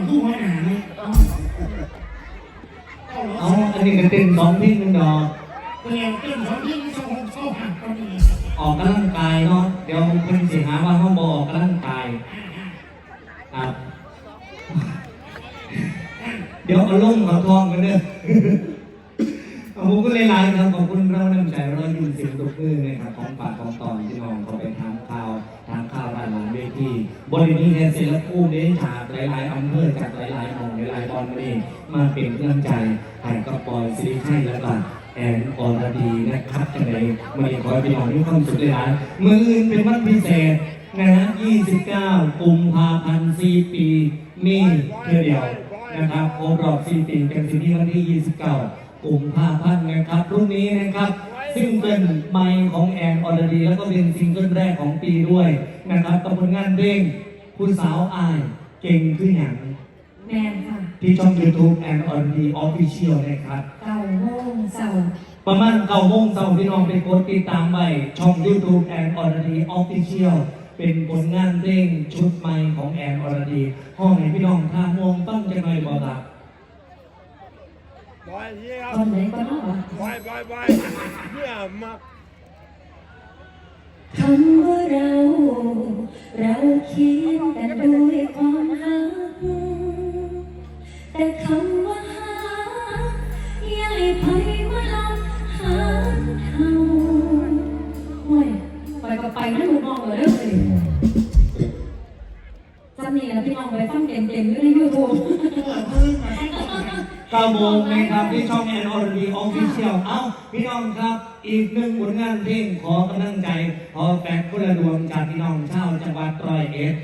น้องคู่หัวหน้าเนี่ยเอาเอาอันนี้ก็เต้นสองเพลงหนึงดอกเปลี่ยนเต้นสองที่สองเข้าหักกันนี่ออกกำลังกายเนาะเดี๋ยวเพิ่นสิหาว่าเฮาบ่ออกกำลังกายครับเดี๋ยวเอาลงเอาทองกันเด้อเอาผมก็เลยไลน์ครับขอบคุณเราน้ำใจเราอยู่เสียงตบมือนะครับของปากของตอนที่น้องเขาไปทำข่าวทางข่าว ด้านหลังเวทีบริเวณนี้เสร็จแล้วคู่เด้ฉากหลายๆอำเภอจากหลายๆหมองหลายๆบอลนี่มาเป็นกำลังใจให้กับปอยสิริชัยและก็แอนอรดีนะครับจังเลยวันนี้ขอให้พี่น้องมีความสุขหลายๆมืออื่นเป็นวันพิเศษนะฮะ29 กุมภาพันธ์4ปีนี่เพื่อเดียวนะครับครบรอบ4ปีกันที่นี่วันที่ 29 กุมภาพันธ์นะครับรุ่นนี้นะครับซิงเกิลใหม่ของแอนอรดี แล้วก็เป็นซิงเกิลแรกของปีด้วยนะครับกับผลงานเพลงผู้สาวอายเก่งขึ้นอย่างแมนค่ะที่ช่อง YouTube แอนอรดีออฟฟิเชียลนะครับเก้าโมงเสาร์ประมาณเก้าโมงเช้าพี่น้องไปกดติดตามไปช่อง YouTube แอนอรดีออฟฟิเชียลเป็นผลงานเพลงชุดใหม่ของแอนอรดีห้องไหนพี่น้องท่ามวงต้องจะไม่บอกครับ บอยเยี่ยตอนไหนก็นอกวะบอยบอยบอยเยี่ยมากคำว่าเรา เราเขียนกันด้วยความรักแต่คำว่าหาอย่าให้ไมาลักหาเฮาห่วยไปก็ไปนั่นลูกน้องเลยเด้อเลยจำนี่แล้วพี่น้องไปฟังเต็มๆอยู่ในยูทูบ เก้าโมงนะครับที่ช่องแอนอร์ดีออฟฟิเชียลเอ้าพี่น้องครับ อีกหนึ่งผลงานเพลงขอกำลังใจขอแฟนคนละดวงจากพี่น้องชาวจังหวัดร้อยเอ็ด